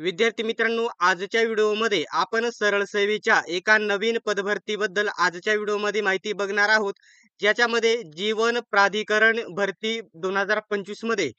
विद्यार्थी मित्रांनो आजच्या व्हिडिओमध्ये आपण सरळ सेवेच्या एका नवीन पदभरतीबद्दल आजच्या व्हिडिओमध्ये माहिती बघणार आहोत. ज्याच्यामध्ये जीवन प्राधिकरण भरती दोन हजार पंचवीसमध्ये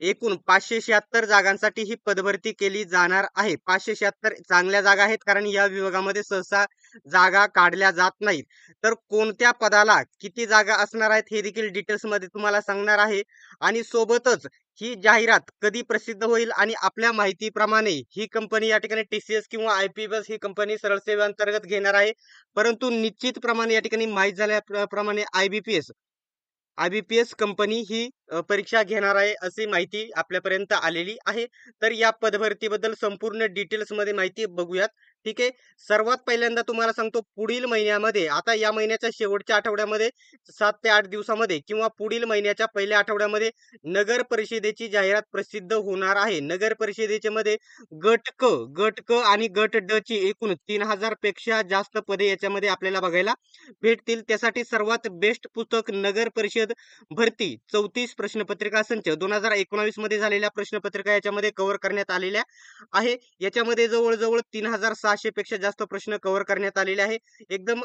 एकूण पाचशे शहात्तर जागांसाठी ही पदभरती केली जाणार आहे. पाचशे शहात्तर चांगल्या जागा आहेत कारण या विभागामध्ये सहसा जागा काढल्या जात नाहीत. तर कोणत्या पदाला किती जागा असणार आहेत हे देखील डिटेल्समध्ये तुम्हाला सांगणार आहे. आणि सोबतच ही जाहिरात कधी प्रसिद्ध होईल आणि आपल्या माहितीप्रमाणे ही कंपनी या ठिकाणी टीसीएस किंवा आय पी बस ही कंपनी सरळ सेवेअंतर्गत घेणार आहे. परंतु निश्चित प्रमाणे या ठिकाणी माहीत झाल्याप्रमाणे पी एस कंपनी ही परीक्षा घेणार आहे अशी माहिती आपल्यापर्यंत आलेली आहे. तर या पदभरतीबद्दल संपूर्ण डिटेल्समध्ये माहिती बघूयात. ठीक आहे. सर्वात पहिल्यांदा तुम्हाला सांगतो पुढील महिन्यामध्ये आता या महिन्याच्या शेवटच्या आठवड्यामध्ये सात ते आठ दिवसामध्ये किंवा पुढील महिन्याच्या पहिल्या आठवड्यामध्ये नगर परिषदेची जाहिरात प्रसिद्ध होणार आहे. नगर परिषदेच्या मध्ये गट क गट क आणि गट ड ची एकूण तीन हजारपेक्षा जास्त पदे याच्यामध्ये आपल्याला बघायला भेटतील. त्यासाठी सर्वात बेस्ट पुस्तक नगर परिषद भरती चौतीस प्रश्नपत्रिका संच दोन हजार एकोणावीसमध्ये झालेल्या प्रश्नपत्रिका याच्यामध्ये कव्हर करण्यात आलेल्या आहे. याच्यामध्ये जवळजवळ तीन हजार सहाशे पेक्षा जास्त प्रश्न कव्हर करण्यात आलेले आहे. एकदम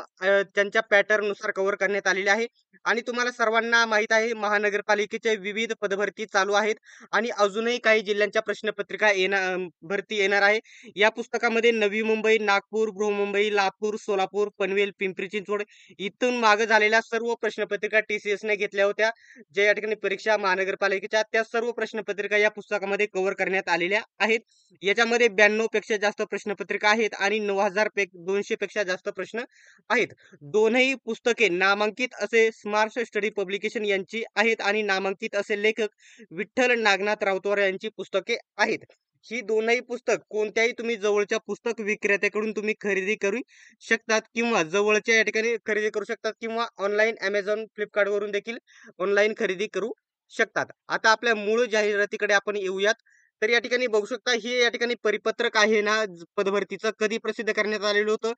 त्यांच्या पॅटर्ननुसार कव्हर करण्यात आलेले आहे. आणि तुम्हाला सर्वांना माहीत आहे महानगरपालिकेचे विविध पदभरती चालू आहेत. आणि अजूनही काही जिल्ह्यांच्या प्रश्नपत्रिका येणार भरती येणार आहे. या पुस्तकामध्ये नवी मुंबई नागपूर बृहमुंबई लातूर सोलापूर पनवेल पिंपरी चिंचवड इथून मागे झालेल्या सर्व प्रश्नपत्रिका टीसीएसने घेतल्या होत्या. ज्या या ठिकाणी परीक्षा महानगरपालिकेच्या त्या सर्व प्रश्नपत्रिका या पुस्तकामध्ये कव्हर करण्यात आलेल्या आहेत. याच्यामध्ये ब्याण्णवपेक्षा जास्त प्रश्नपत्रिका आहेत. आणि नऊ हजार पे दोनशे पेक्षा जास्त प्रश्न आहेत. दोनही पुस्तके नामांकित असे स्मार्ट स्टडी पब्लिकेशन यांची आहेत आणि नामांकित असे लेखक विठ्ठल नागनाथ रावतवार यांची पुस्तके आहेत. ही दोनही पुस्तक कोणत्याही तुम्ही जवळच्या पुस्तक विक्रेत्याकडून तुम्ही खरेदी करू शकतात किंवा जवळच्या या ठिकाणी खरेदी करू शकतात किंवा ऑनलाईन अमेझॉन फ्लिपकार्ट वरून देखील ऑनलाईन खरेदी करू शकतात. आता आपल्या मूळ जाहिरातीकडे आपण येऊयात. तर या ठिकाणी बघू शकता हे या ठिकाणी परिपत्रक आहे ना पदभरतीचं. कधी प्रसिद्ध करण्यात आलेलं होतं?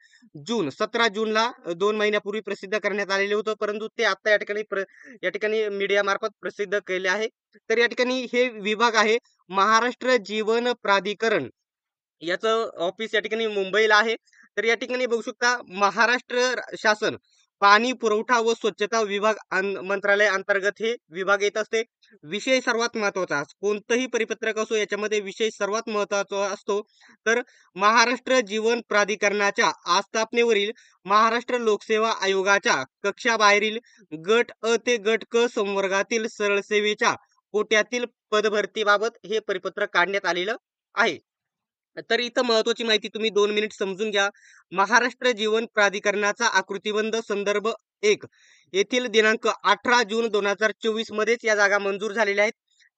जून सतरा जूनला दोन महिन्यापूर्वी प्रसिद्ध करण्यात आलेलं होतं परंतु ते आता या ठिकाणी प्र या ठिकाणी मीडिया मार्फत प्रसिद्ध केले आहे. तर या ठिकाणी हे विभाग आहे महाराष्ट्र जीवन प्राधिकरण. याचं ऑफिस या ठिकाणी मुंबईला आहे. तर या ठिकाणी बघू शकता महाराष्ट्र शासन पाणी पुरवठा व स्वच्छता विभाग मंत्रालय अंतर्गत हे विभाग येत असते. विषय सर्वात महत्त्वाचा कोणतंही परिपत्रक असो याच्यामध्ये विषय सर्वात महत्त्वाचा असतो. तर महाराष्ट्र जीवन प्राधिकरणाच्या आस्थापनेवरील महाराष्ट्र लोकसेवा आयोगाच्या कक्षाबाहेरील गट अ ते गट क संवर्गातील सरळसेवेच्या कोट्यातील पदभरतीबाबत हे परिपत्रक काढण्यात आलेलं आहे. तर इथं महत्वाची माहिती तुम्ही दोन मिनिट समजून घ्या. महाराष्ट्र जीवन प्राधिकरणाचा आकृतीबंध संदर्भ एक. येथील दिनांक अठरा जून दोन हजार चोवीस मध्येच या जागा मंजूर झालेल्या आहेत.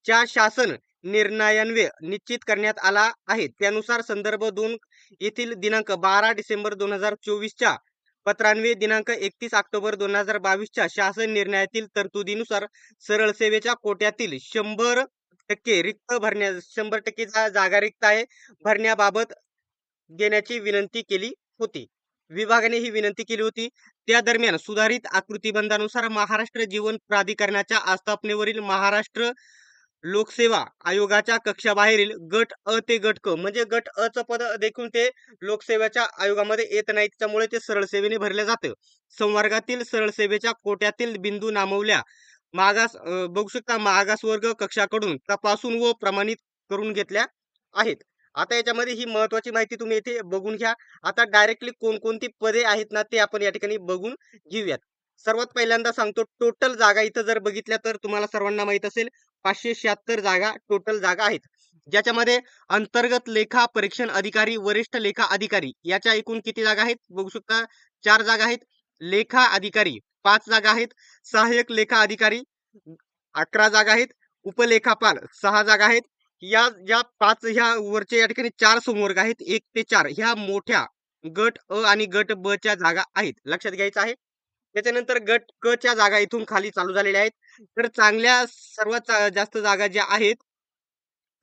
च्या शासन निर्णयान्वय निश्चित करण्यात आला आहे. त्यानुसार संदर्भ दोन येथील दिनांक बारा डिसेंबर दोन हजार चोवीसच्या पत्रान्वये दिनांक एकतीस ऑक्टोबर दोन हजार बावीसच्या शासन निर्णयातील तरतुदीनुसार सरळ सेवेच्या कोट्यातील शंभर टक्के रिक्त भरण्या शंभर टक्के जा- जागा रिक्त आहे. भरण्याबाबत देण्याची विनंती केली होती. विभागाने ही विनंती केली होती. त्या दरम्यान सुधारित आकृतीबंधानुसार महाराष्ट्र जीवन प्राधिकरणाच्या आस्थापनेवरील महाराष्ट्र लोकसेवा आयोगाच्या कक्षाबाहेरील गट अ ते गट क म्हणजे गट अ चं पद देखील ते लोकसेवेच्या आयोगामध्ये येत नाही त्यामुळे ते सरळ सेवेने भरले जातं. संवर्गातील सरळ सेवेच्या कोट्यातील बिंदू नामवल्या. मागास बघू शकता मागास वर्ग कक्षाकडून तपासून व प्रमाणित करून घेतल्या आहेत. आता याच्यामध्ये ही महत्वाची माहिती तुम्ही येथे बघून घ्या. आता डायरेक्टली कोणकोणती पदे आहेत ना ते आपण या ठिकाणी बघून घेऊयात. सर्वात पहिल्यांदा सांगतो टोटल जागा इथं जर बघितल्या तर तुम्हाला सर्वांना माहीत असेल पाचशे शहात्तर जागा टोटल जागा आहेत. ज्याच्यामध्ये अंतर्गत लेखा परीक्षण अधिकारी वरिष्ठ लेखा अधिकारी याच्या एकूण किती जागा आहेत? बघू शकता चार जागा आहेत. लेखा अधिकारी पाच जागा आहेत. सहाय्यक लेखा अधिकारी अकरा जागा आहेत उपलेखापाल सहा जागा आहेत. या या पाच ह्या वरच्या या ठिकाणी चार संवर्ग आहेत. एक ते चार ह्या मोठ्या गट अ आणि गट ब च्या जागा आहेत. लक्षात घ्यायचं आहे. त्याच्यानंतर गट क च्या जागा इथून खाली चालू झालेल्या आहेत. तर चांगल्या सर्वात जास्त जागा ज्या आहेत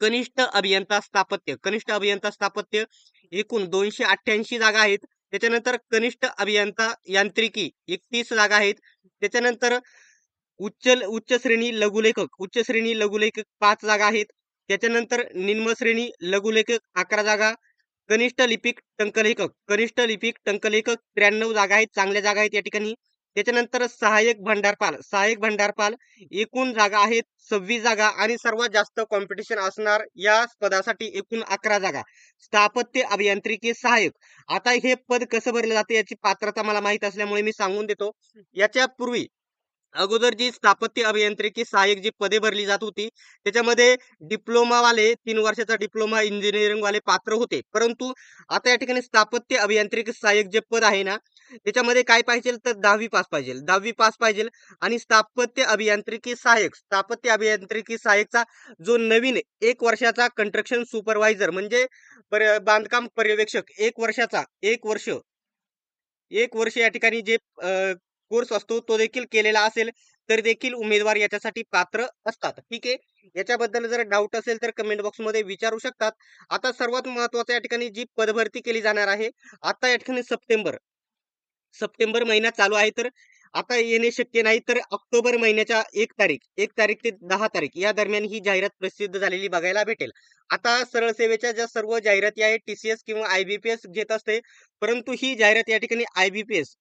कनिष्ठ अभियंता स्थापत्य. कनिष्ठ अभियंता स्थापत्य एकूण दोनशे अठ्ठ्याऐंशी जागा आहेत. त्याच्यानंतर कनिष्ठ अभियंता यांत्रिकी एकतीस जागा आहेत. त्याच्यानंतर उच्च उच्च श्रेणी लघुलेखक उच्च श्रेणी लघुलेखक पाच जागा आहेत. त्याच्यानंतर निम्न श्रेणी लघुलेखक अकरा जागा कनिष्ठ लिपिक टंकलेखक कनिष्ठ लिपिक टंकलेखक त्र्याण्णव जागा आहेत चांगल्या जागा आहेत या ठिकाणी. त्याच्यानंतर सहाय्यक भंडारपाल सहाय्यक भंडारपाल एकूण जागा आहेत सव्वीस जागा आणि सर्वात जास्त कॉम्पिटिशन असणार या पदासाठी एकूण अकरा जागा. स्थापत्य अभियांत्रिकी सहाय्यक. आता हे पद कसं भरलं जातं याची पात्रता मला माहीत असल्यामुळे मी सांगून देतो. याच्या पूर्वी अगोदर जी स्थापत्य अभियांत्रिकी सहाय्यक जी पदे भरली जात होती त्याच्यामध्ये डिप्लोमावाले तीन वर्षाचा डिप्लोमा इंजिनिअरिंग वाले पात्र होते. परंतु आता या ठिकाणी स्थापत्य अभियांत्रिकी सहाय्यक जे पद आहे ना त्याच्यामध्ये काय पाहिजे तर दहावी पास पाहिजे. दहावी पास पाहिजे आणि स्थापत्य अभियांत्रिकी सहाय्यक स्थापत्य अभियांत्रिकी सहाय्यकचा जो नवीन एक वर्षाचा कंस्ट्रक्शन सुपरवायझर म्हणजे पर- बांधकाम पर्यवेक्षक एक वर्षाचा एक वर्ष एक वर्ष या ठिकाणी जे कोर्स असतो तो देखील केलेला असेल तर देखील उमेदवार याच्यासाठी पात्र असतात. ठीक आहे? याच्याबद्दल जर डाऊट असेल तर कमेंट बॉक्समध्ये विचारू शकतात. आता सर्वात महत्वाचं या ठिकाणी जी पदभरती केली जाणार आहे आता या ठिकाणी सप्टेंबर. सप्टेंबर महिना चालू आहे तर आता येणे शक्य नाही तर ऑक्टोबर महिन्याच्या एक तारीख एक तारीख ते दहा तारीख या दरम्यान ही जाहिरात प्रसिद्ध झालेली बघायला भेटेल. आता सरळ सेवेच्या ज्या सर्व जाहिराती आहेत टीसीएस किंवा आयबीपीएस घेत असते परंतु ही जाहिरात या ठिकाणी आयबीपीएस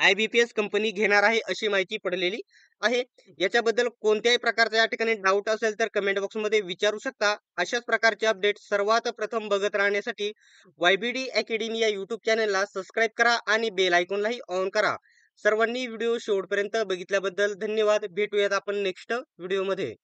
आयबीपीएस कंपनी घेणार आहे अशी माहिती पडलेली आहे. याच्याबद्दल कोणत्याही प्रकारचा या ठिकाणी डाऊट असेल तर कमेंट बॉक्समध्ये विचारू शकता. अशाच प्रकारचे अपडेट सर्वात प्रथम बघत राहण्यासाठी वायबीडी अकॅडमी या युट्यूब चॅनलला सबस्क्राईब करा आणि बेल आयकॉनलाही ऑन करा. सर्वांनी व्हिडिओ शेवटपर्यंत बघितल्याबद्दल धन्यवाद. भेटूयात आपण नेक्स्ट व्हिडिओमध्ये